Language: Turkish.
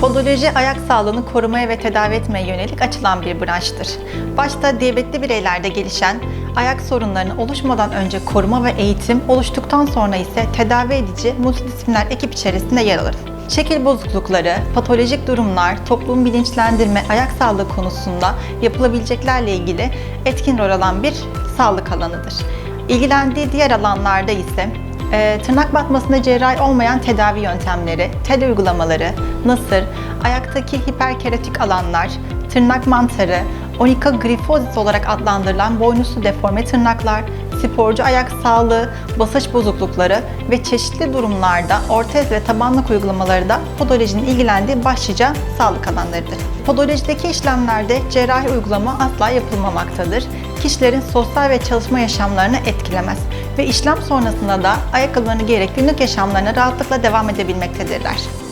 Podoloji ayak sağlığını korumaya ve tedavi etmeye yönelik açılan bir branştır. Başta diyabetli bireylerde gelişen ayak sorunlarının oluşmadan önce koruma ve eğitim, oluştuktan sonra ise tedavi edici multidisipliner ekip içerisinde yer alır. Şekil bozuklukları, patolojik durumlar, toplum bilinçlendirme, ayak sağlığı konusunda yapılabileceklerle ilgili etkin rol alan bir sağlık alanıdır. İlgilendiği diğer alanlarda ise e, tırnak batmasında cerrahi olmayan tedavi yöntemleri, tel uygulamaları, nasır, ayaktaki hiperkeratik alanlar, tırnak mantarı, onychogryphosis olarak adlandırılan boynuzlu deforme tırnaklar, sporcu ayak sağlığı, basınç bozuklukları ve çeşitli durumlarda ortez ve tabanlık uygulamaları da podolojinin ilgilendiği başlıca sağlık alanlarıdır. Podolojideki işlemlerde cerrahi uygulama asla yapılmamaktadır. Kişilerin sosyal ve çalışma yaşamlarını etkilemez ve işlem sonrasında da ayakkabılarını giyerek günlük yaşamlarına rahatlıkla devam edebilmektedirler.